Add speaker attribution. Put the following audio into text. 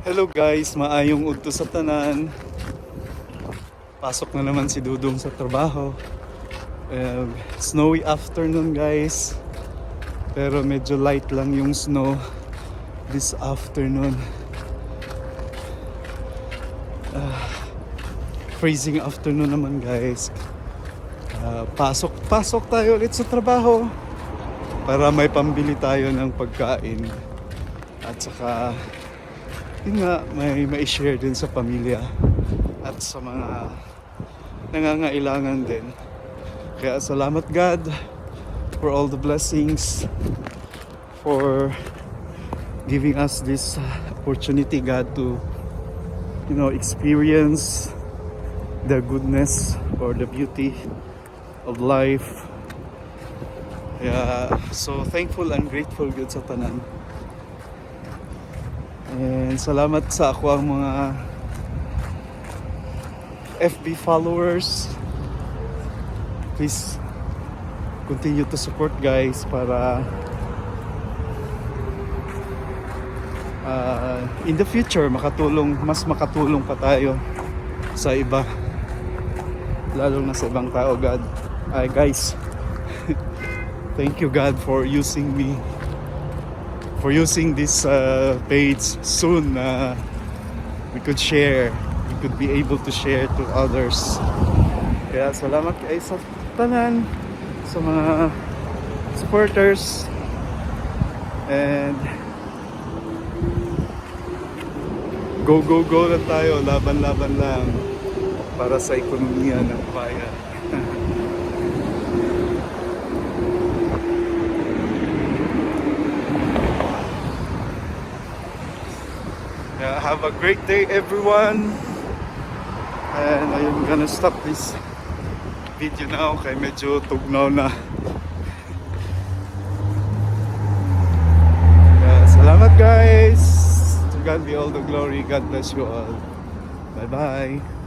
Speaker 1: Hello guys, maayong udto sa tanan. Pasok na naman si Dudong sa trabaho. Um, snowy afternoon guys. Pero medyo light lang yung snow this afternoon. Ah, freezing afternoon naman guys. Ah, pasok pasok tayo ulit sa trabaho para may pambili tayo ng pagkain. At saka yun nga, may mai-share din sa pamilya at sa mga nangangailangan din. Kaya salamat God for all the blessings for giving us this opportunity God to you know experience the goodness or the beauty of life. Yeah, so thankful and grateful good sa tanan. And salamat sa ako ang mga FB followers. Please continue to support guys para uh, in the future makatulong mas makatulong pa tayo sa iba. Lalo na sa ibang tao God. Ay guys thank you God for using me for using this uh, page soon uh, we could share we could be able to share to others. Kaya salamat kay sa tanan sa mga supporters. And go go go lang tayo. Laban laban lang para sa ekonomiya ng bayan Yeah, have a great day, everyone. And I'm gonna stop this video now kay medyo tugnaw na. Yeah, salamat guys. To God be all the glory. God bless you all. Bye-bye.